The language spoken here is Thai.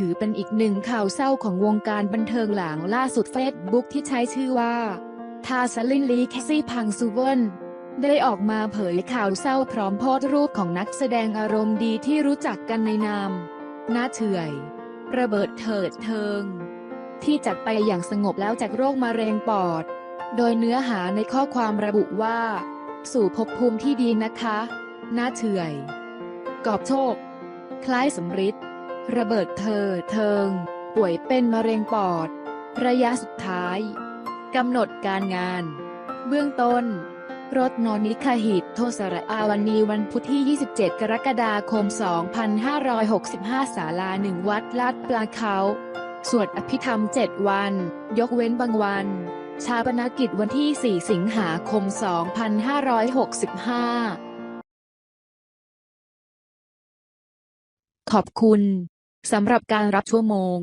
ถือเป็นอีกหนึ่งข่าวเศร้าของวงการบันเทิงหลังล่าสุดเฟซบุ๊กที่ใช้ชื่อว่า ทาสลินลีแคซี่พังซูเวนได้ออกมาเผยข่าวเศร้าพร้อมโพสต์รูปของนักแสดงอารมณ์ดีที่รู้จักกันในนามน้าเฉื่อยระเบิดเถิดเทิง ที่จากไปอย่างสงบแล้วจากโรคมะเร็งปอด โดยเนื้อหาในข้อความระบุว่า สู่ภพภูมิที่ดีนะคะน้าเฉื่อย กอบโชค คล้ายสำริด ระเบิดเธอเทิง ป่วยเป็นมะเร็งปอด ระยะสุดท้ายกำหนดการงาน เบื้องต้น รถนอนิคาหิตโทสระอาวันนีวันพุธที่ 27 กรกฎาคม 2565 ศาลาหนึ่งวัดลาดปลาเขา สวดอภิธรรม 7 วัน ยกเว้นบางวัน ชาปนกิจวันที่ 4 สิงหาคม 2565 ขอบคุณสำหรับการรับชั่วโมง